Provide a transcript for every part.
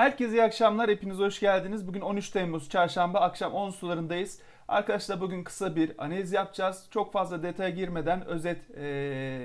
Herkese iyi akşamlar. Hepiniz hoş geldiniz. Bugün 13 Temmuz Çarşamba akşam 10 sularındayız. Arkadaşlar bugün kısa bir analiz yapacağız. Çok fazla detaya girmeden, özet e,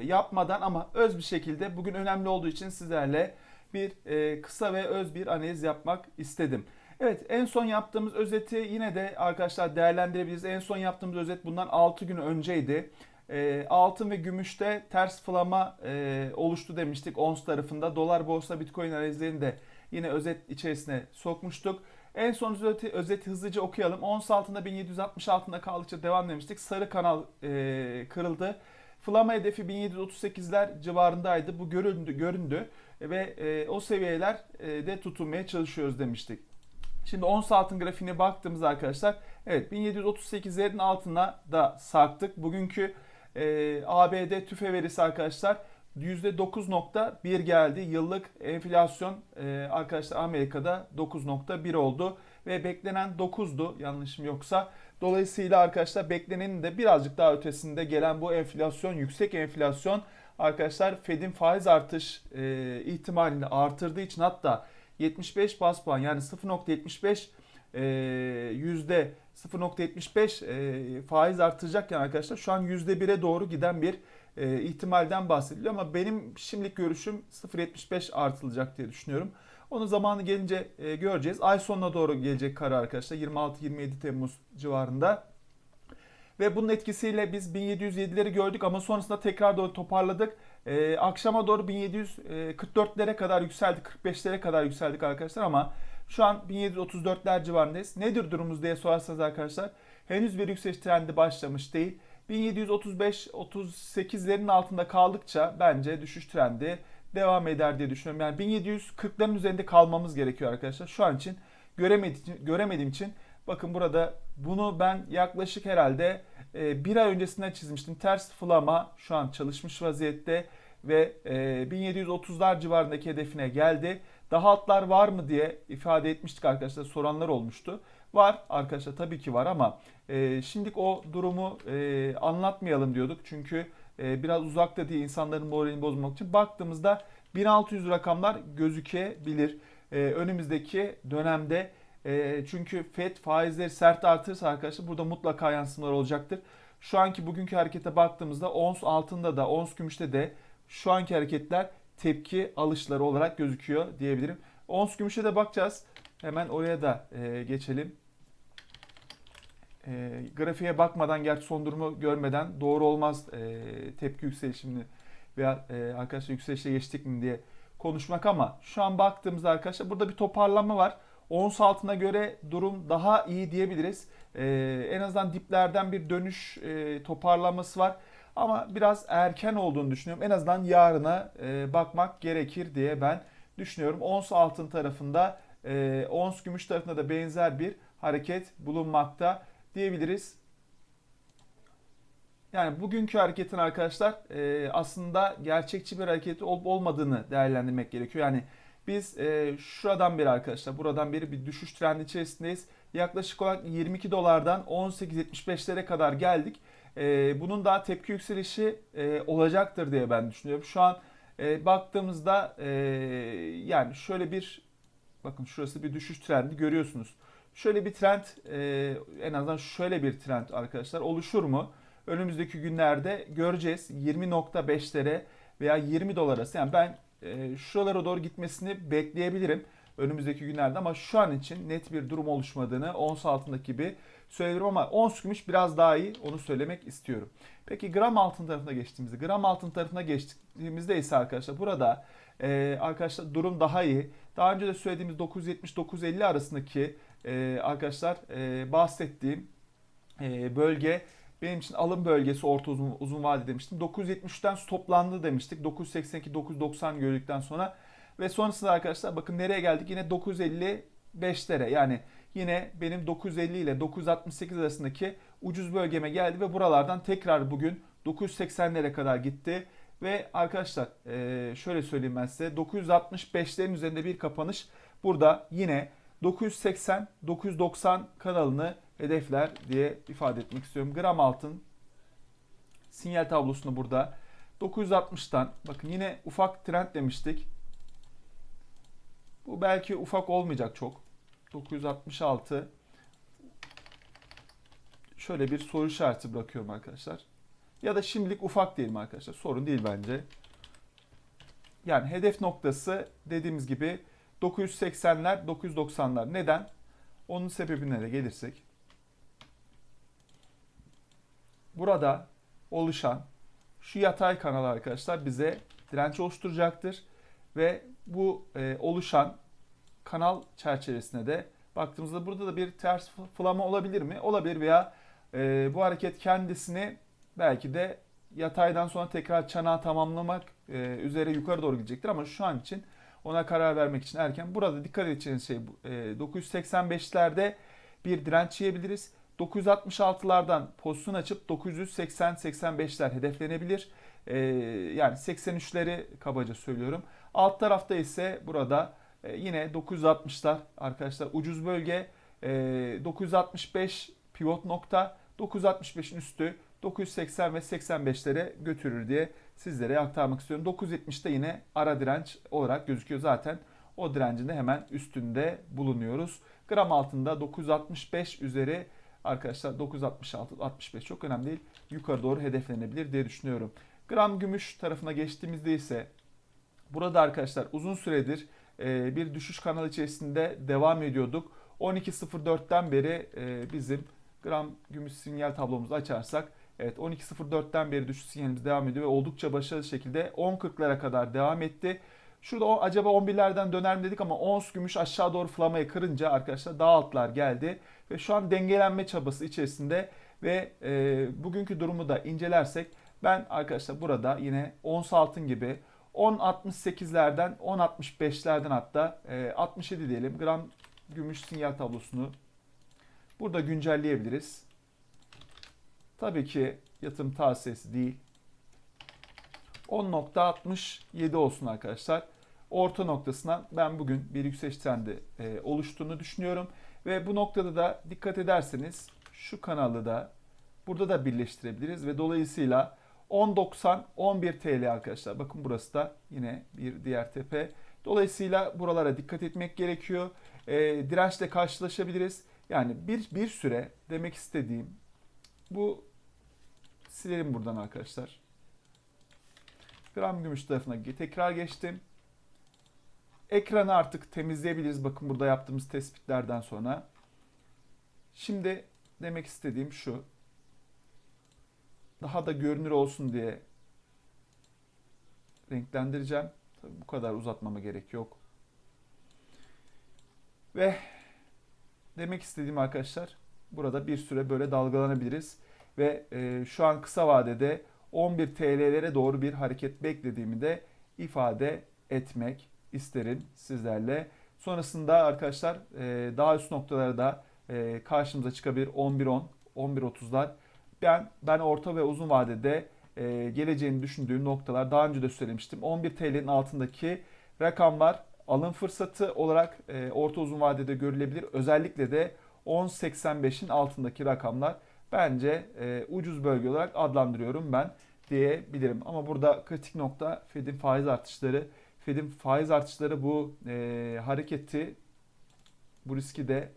yapmadan ama öz bir şekilde bugün önemli olduğu için sizlerle bir e, kısa ve öz bir analiz yapmak istedim. Evet en son yaptığımız özeti yine de arkadaşlar değerlendirebiliriz. En son yaptığımız özet bundan 6 gün önceydi. E, altın ve gümüşte ters flama e, oluştu demiştik ons tarafında. Dolar borsa bitcoin analizlerini de yine özet içerisine sokmuştuk. En son özeti, özeti hızlıca okuyalım. Ons altında 1760 altında kaldıkça devam demiştik. Sarı kanal e, kırıldı. Flama hedefi 1738'ler civarındaydı. Bu göründü, göründü ve e, o seviyeler e, de tutunmaya çalışıyoruz demiştik. Şimdi ons altın grafiğine baktığımız arkadaşlar evet 1738'lerin altına da sarktık. Bugünkü e, ABD tüfe verisi arkadaşlar %9.1 geldi. Yıllık enflasyon e, arkadaşlar Amerika'da 9.1 oldu ve beklenen 9'du yanlışım yoksa. Dolayısıyla arkadaşlar beklenenin de birazcık daha ötesinde gelen bu enflasyon, yüksek enflasyon arkadaşlar Fed'in faiz artış e, ihtimalini artırdığı için hatta 75 bas puan yani 0.75 e, yüzde 0.75 e, faiz artıracakken arkadaşlar şu an %1'e doğru giden bir e, ihtimalden bahsediliyor ama benim şimdilik görüşüm 0.75 artılacak diye düşünüyorum. Onu zamanı gelince e, göreceğiz. Ay sonuna doğru gelecek karar arkadaşlar 26-27 Temmuz civarında. Ve bunun etkisiyle biz 1707'leri gördük ama sonrasında tekrar doğru toparladık. Ee, akşama doğru 1744'lere kadar yükseldik, 45'lere kadar yükseldik arkadaşlar ama şu an 1734'ler civarındayız. Nedir durumumuz diye sorarsanız arkadaşlar henüz bir yükseliş trendi başlamış değil. 1735-38'lerin altında kaldıkça bence düşüş trendi devam eder diye düşünüyorum. Yani 1740'ların üzerinde kalmamız gerekiyor arkadaşlar. Şu an için göremediğim, göremediğim için bakın burada bunu ben yaklaşık herhalde e, bir ay öncesinden çizmiştim. Ters flama şu an çalışmış vaziyette ve e, 1730'lar civarındaki hedefine geldi. Daha altlar var mı diye ifade etmiştik arkadaşlar. Soranlar olmuştu. Var arkadaşlar tabii ki var ama e, şimdilik o durumu e, anlatmayalım diyorduk. Çünkü e, biraz uzakta diye insanların moralini bozmak için baktığımızda 1600 rakamlar gözükebilir. E, önümüzdeki dönemde e, çünkü FED faizleri sert artırırsa arkadaşlar burada mutlaka yansımalar olacaktır. Şu anki bugünkü harekete baktığımızda ons altında da ons gümüşte de şu anki hareketler tepki alışları olarak gözüküyor diyebilirim. Ons gümüşe de bakacağız. Hemen oraya da e, geçelim. E, grafiğe bakmadan gerçi son durumu görmeden doğru olmaz e, tepki yükselişini veya e, arkadaşlar yükselişe geçtik mi diye konuşmak ama şu an baktığımızda arkadaşlar burada bir toparlanma var. Ons altına göre durum daha iyi diyebiliriz. E, en azından diplerden bir dönüş e, toparlanması var. Ama biraz erken olduğunu düşünüyorum. En azından yarına e, bakmak gerekir diye ben düşünüyorum. Ons altın tarafında, e, ons gümüş tarafında da benzer bir hareket bulunmakta diyebiliriz. Yani bugünkü hareketin arkadaşlar e, aslında gerçekçi bir hareket olup olmadığını değerlendirmek gerekiyor. Yani biz e, şuradan beri arkadaşlar buradan beri bir düşüş trendi içerisindeyiz. Yaklaşık olarak 22 dolardan 18.75'lere kadar geldik. E, bunun daha tepki yükselişi e, olacaktır diye ben düşünüyorum. Şu an e, baktığımızda e, yani şöyle bir bakın şurası bir düşüş trendi görüyorsunuz. Şöyle bir trend e, en azından şöyle bir trend arkadaşlar oluşur mu? Önümüzdeki günlerde göreceğiz 20.5'lere veya 20 dolar arası. Yani ben e, şuralara doğru gitmesini bekleyebilirim önümüzdeki günlerde ama şu an için net bir durum oluşmadığını ons altındaki gibi söylerim ama ons gümüş biraz daha iyi onu söylemek istiyorum. Peki gram altın tarafına geçtiğimizde gram altın tarafına geçtiğimizde ise arkadaşlar burada e, arkadaşlar durum daha iyi. Daha önce de söylediğimiz 970-950 arasındaki e, arkadaşlar e, bahsettiğim e, bölge benim için alım bölgesi orta uzun, uzun vade demiştim. 973'ten stoplandı demiştik. 982-990 gördükten sonra ve sonrasında arkadaşlar bakın nereye geldik? Yine 955'lere yani yine benim 950 ile 968 arasındaki ucuz bölgeme geldi ve buralardan tekrar bugün 980'lere kadar gitti. Ve arkadaşlar şöyle söyleyeyim ben size 965'lerin üzerinde bir kapanış burada yine 980-990 kanalını hedefler diye ifade etmek istiyorum. Gram altın sinyal tablosunu burada 960'tan bakın yine ufak trend demiştik. Bu belki ufak olmayacak çok. 966 şöyle bir soru işareti bırakıyorum arkadaşlar. Ya da şimdilik ufak diyelim arkadaşlar. Sorun değil bence. Yani hedef noktası dediğimiz gibi 980'ler, 990'lar. Neden? Onun sebebine de gelirsek. Burada oluşan şu yatay kanal arkadaşlar bize direnç oluşturacaktır. Ve bu e, oluşan kanal çerçevesine de baktığımızda burada da bir ters flama olabilir mi? Olabilir veya e, bu hareket kendisini belki de yataydan sonra tekrar çanağı tamamlamak e, üzere yukarı doğru gidecektir ama şu an için ona karar vermek için erken. Burada dikkat edeceğiniz şey e, 985'lerde bir direnç yiyebiliriz. 966'lardan pozisyon açıp 980-85'ler hedeflenebilir. E, yani 83'leri kabaca söylüyorum. Alt tarafta ise burada e, yine 960'lar arkadaşlar ucuz bölge. E, 965 pivot nokta. 965'in üstü 980 ve 85'lere götürür diye sizlere aktarmak istiyorum. 970'de yine ara direnç olarak gözüküyor zaten. O direncin hemen üstünde bulunuyoruz. Gram altında 965 üzeri arkadaşlar 966 65 çok önemli değil. Yukarı doğru hedeflenebilir diye düşünüyorum. Gram gümüş tarafına geçtiğimizde ise burada arkadaşlar uzun süredir e, bir düşüş kanalı içerisinde devam ediyorduk. 12.04'ten beri e, bizim gram gümüş sinyal tablomuzu açarsak Evet 12.04'ten beri düşüş sinyalimiz devam ediyor ve oldukça başarılı şekilde 10.40'lara kadar devam etti. Şurada o, acaba 11'lerden döner mi dedik ama ons gümüş aşağı doğru flamayı kırınca arkadaşlar daha altlar geldi. Ve şu an dengelenme çabası içerisinde ve e, bugünkü durumu da incelersek ben arkadaşlar burada yine ons altın gibi 10.68'lerden 10.65'lerden hatta e, 67 diyelim gram gümüş sinyal tablosunu burada güncelleyebiliriz. Tabii ki yatırım tavsiyesi değil. 10.67 olsun arkadaşlar. Orta noktasına ben bugün bir yükseliş trendi e, oluştuğunu düşünüyorum. Ve bu noktada da dikkat ederseniz şu kanalı da burada da birleştirebiliriz. Ve dolayısıyla 10.90 11 TL arkadaşlar. Bakın burası da yine bir diğer tepe. Dolayısıyla buralara dikkat etmek gerekiyor. E, dirençle karşılaşabiliriz. Yani bir, bir süre demek istediğim bu silelim buradan arkadaşlar. Gram gümüş tarafına tekrar geçtim. Ekranı artık temizleyebiliriz. Bakın burada yaptığımız tespitlerden sonra. Şimdi demek istediğim şu. Daha da görünür olsun diye renklendireceğim. Tabii bu kadar uzatmama gerek yok. Ve demek istediğim arkadaşlar burada bir süre böyle dalgalanabiliriz ve e, şu an kısa vadede 11 TL'lere doğru bir hareket beklediğimi de ifade etmek isterim sizlerle. Sonrasında arkadaşlar e, daha üst noktalara da e, karşımıza çıkabilir 11.10, 11.30'lar. Ben ben orta ve uzun vadede e, geleceğini düşündüğüm noktalar daha önce de söylemiştim. 11 TL'nin altındaki rakamlar alım fırsatı olarak e, orta uzun vadede görülebilir. Özellikle de 10.85'in altındaki rakamlar bence e, ucuz bölge olarak adlandırıyorum ben diyebilirim. Ama burada kritik nokta Fed'in faiz artışları. Fed'in faiz artışları bu e, hareketi, bu riski de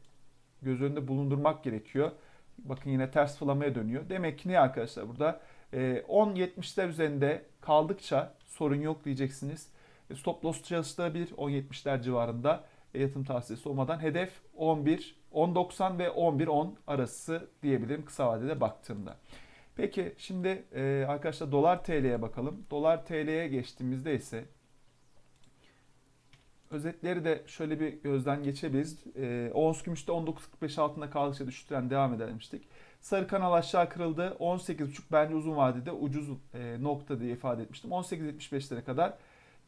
göz önünde bulundurmak gerekiyor. Bakın yine ters fırlamaya dönüyor. Demek ki ne arkadaşlar burada? E, 10.70'ler üzerinde kaldıkça sorun yok diyeceksiniz. E, stop loss çalıştırabilir 10.70'ler civarında e, yatırım tavsiyesi olmadan. Hedef 11 10.90 ve 11.10 arası diyebilirim kısa vadede baktığımda. Peki şimdi e, arkadaşlar dolar TL'ye bakalım. Dolar TL'ye geçtiğimizde ise özetleri de şöyle bir gözden geçebiliriz. E, ons gümüşte 19.45 altında kaldıkça düştüren devam edermiştik. Sarı kanal aşağı kırıldı. 18.5 bence uzun vadede ucuz e, nokta diye ifade etmiştim. 18.75'lere kadar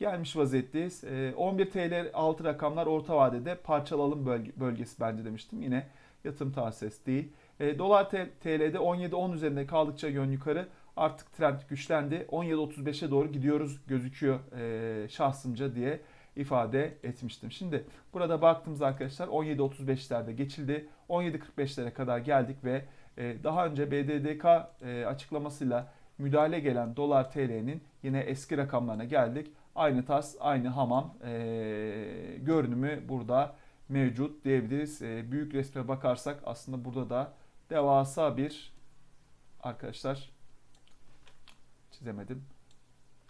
gelmiş vaziyetteyiz. 11 ee, TL altı rakamlar orta vadede parçalı alım bölgesi bence demiştim. Yine yatırım tavsiyesi değil. Ee, dolar TL'de 17-10 üzerinde kaldıkça yön yukarı artık trend güçlendi. 17.35'e doğru gidiyoruz gözüküyor e, şahsımca diye ifade etmiştim. Şimdi burada baktığımız arkadaşlar 17.35'lerde geçildi. 17.45'lere kadar geldik ve e, daha önce BDDK e, açıklamasıyla müdahale gelen dolar TL'nin yine eski rakamlarına geldik. aynı tarz, aynı hamam e, görünümü burada mevcut diyebiliriz. Büyük resme bakarsak aslında burada da devasa bir arkadaşlar çizemedim.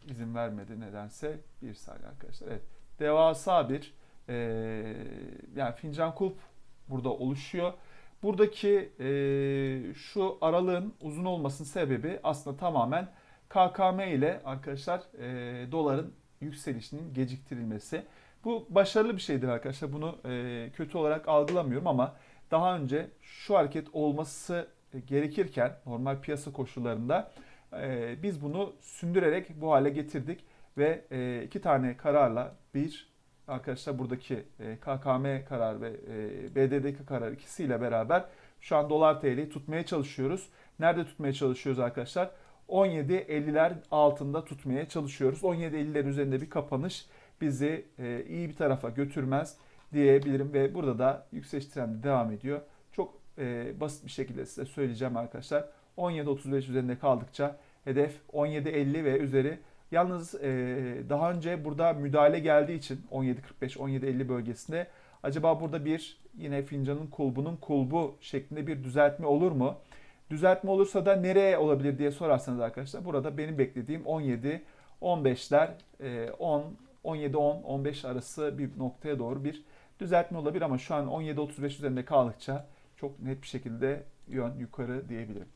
İzin vermedi nedense. Bir saniye arkadaşlar. Evet. Devasa bir e, yani fincan kulp burada oluşuyor. Buradaki e, şu aralığın uzun olmasının sebebi aslında tamamen KKM ile arkadaşlar e, doların yükselişinin geciktirilmesi. Bu başarılı bir şeydir arkadaşlar. Bunu e, kötü olarak algılamıyorum ama daha önce şu hareket olması gerekirken normal piyasa koşullarında e, biz bunu sündürerek bu hale getirdik ve e, iki tane kararla bir arkadaşlar buradaki e, KKM karar ve e, BDDK karar ikisiyle beraber şu an dolar TL'yi tutmaya çalışıyoruz. Nerede tutmaya çalışıyoruz arkadaşlar? 17.50'ler altında tutmaya çalışıyoruz. 17.50'ler üzerinde bir kapanış bizi e, iyi bir tarafa götürmez diyebilirim ve burada da yükseliş trendi devam ediyor. Çok e, basit bir şekilde size söyleyeceğim arkadaşlar. 17.35 üzerinde kaldıkça hedef 17.50 ve üzeri. Yalnız e, daha önce burada müdahale geldiği için 17.45-17.50 bölgesinde acaba burada bir yine fincanın kulbunun kulbu şeklinde bir düzeltme olur mu? Düzeltme olursa da nereye olabilir diye sorarsanız arkadaşlar burada benim beklediğim 17 15'ler 10 17 10 15 arası bir noktaya doğru bir düzeltme olabilir ama şu an 17 35 üzerinde kaldıkça çok net bir şekilde yön yukarı diyebilirim.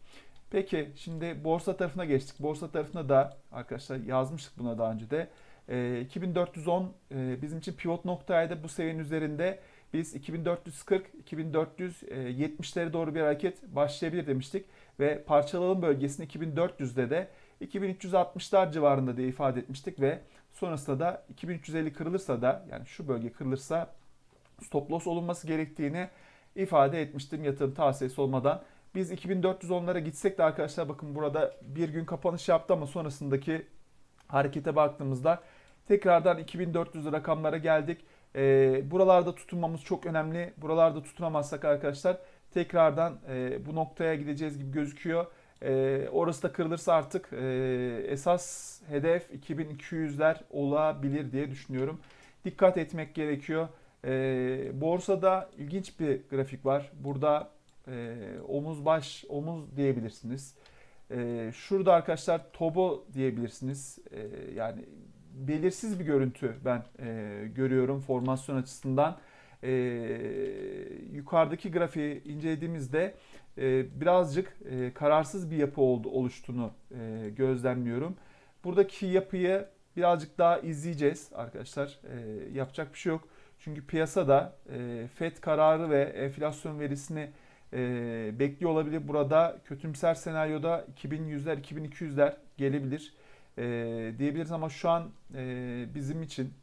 Peki şimdi borsa tarafına geçtik. Borsa tarafında da arkadaşlar yazmıştık buna daha önce de. E, 2410 e, bizim için pivot noktaydı. Bu seviyenin üzerinde biz 2440 2470'lere doğru bir hareket başlayabilir demiştik ve parçalalım bölgesini 2400'de de 2360'lar civarında diye ifade etmiştik ve sonrasında da 2350 kırılırsa da yani şu bölge kırılırsa stop loss olunması gerektiğini ifade etmiştim yatırım tavsiyesi olmadan. Biz 2410'lara gitsek de arkadaşlar bakın burada bir gün kapanış yaptı ama sonrasındaki harekete baktığımızda tekrardan 2400 rakamlara geldik. E, buralarda tutunmamız çok önemli. Buralarda tutunamazsak arkadaşlar tekrardan e, bu noktaya gideceğiz gibi gözüküyor. E, orası da kırılırsa artık e, esas hedef 2200'ler olabilir diye düşünüyorum. Dikkat etmek gerekiyor. E, borsada ilginç bir grafik var. Burada e, omuz baş omuz diyebilirsiniz. E, şurada arkadaşlar tobo diyebilirsiniz. E, yani belirsiz bir görüntü ben e, görüyorum formasyon açısından. E, yukarıdaki grafiği incelediğimizde e, birazcık e, kararsız bir yapı oldu oluştuğunu e, gözlemliyorum. Buradaki yapıyı birazcık daha izleyeceğiz arkadaşlar. E, yapacak bir şey yok. Çünkü piyasada e, FED kararı ve enflasyon verisini e, bekliyor olabilir. Burada kötümser senaryoda 2100'ler 2200'ler gelebilir e, diyebiliriz ama şu an e, bizim için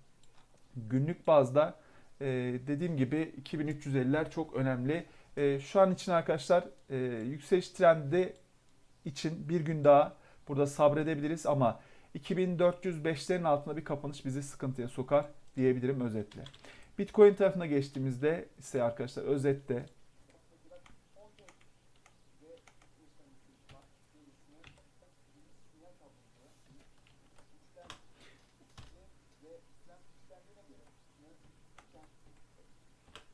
günlük bazda e, dediğim gibi 2350'ler çok önemli. E, şu an için arkadaşlar e, yükseliş trendi için bir gün daha burada sabredebiliriz ama 2405'lerin altında bir kapanış bizi sıkıntıya sokar diyebilirim özetle. Bitcoin tarafına geçtiğimizde ise arkadaşlar özette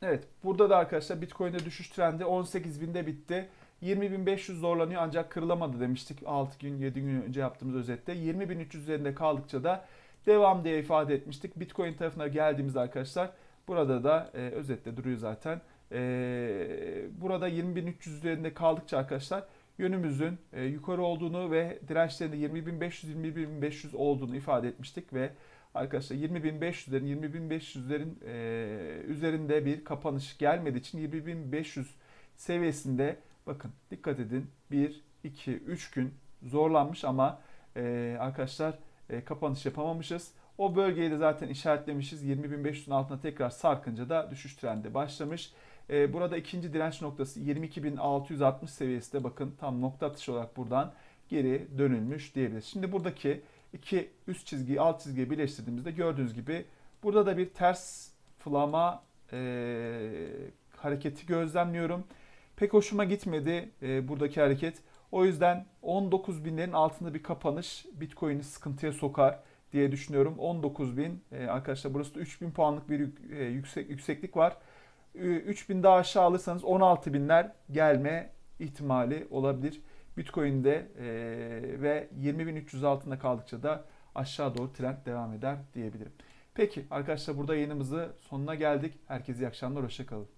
Evet burada da arkadaşlar Bitcoin'de düşüş trendi 18.000'de bitti. 20.500 zorlanıyor ancak kırılamadı demiştik 6 gün 7 gün önce yaptığımız özette. 20.300 üzerinde kaldıkça da devam diye ifade etmiştik. Bitcoin tarafına geldiğimiz arkadaşlar burada da e, özette duruyor zaten. E, burada 20.300 üzerinde kaldıkça arkadaşlar yönümüzün e, yukarı olduğunu ve dirençlerinde 20.500 21.500 olduğunu ifade etmiştik ve Arkadaşlar 20.500'lerin 20.500'lerin e, üzerinde bir kapanış gelmediği için 20.500 seviyesinde bakın dikkat edin 1, 2, 3 gün zorlanmış ama e, arkadaşlar e, kapanış yapamamışız. O bölgeyi de zaten işaretlemişiz. 20.500'ün altına tekrar sarkınca da düşüş trendi başlamış. E, burada ikinci direnç noktası 22.660 seviyesi de bakın tam nokta atışı olarak buradan geri dönülmüş diyebiliriz. Şimdi buradaki iki üst çizgiyi alt çizgiye birleştirdiğimizde gördüğünüz gibi burada da bir ters flama e, hareketi gözlemliyorum. Pek hoşuma gitmedi e, buradaki hareket. O yüzden 19 binlerin altında bir kapanış Bitcoin'i sıkıntıya sokar diye düşünüyorum. 19.000 e, arkadaşlar burası da 3.000 puanlık bir e, yüksek yükseklik var. Ü- 3000 daha aşağı alırsanız 16.000'ler gelme ihtimali olabilir. Bitcoin'de e, ve 20.300 altında kaldıkça da aşağı doğru trend devam eder diyebilirim. Peki arkadaşlar burada yayınımızı sonuna geldik. Herkese iyi akşamlar, hoşçakalın.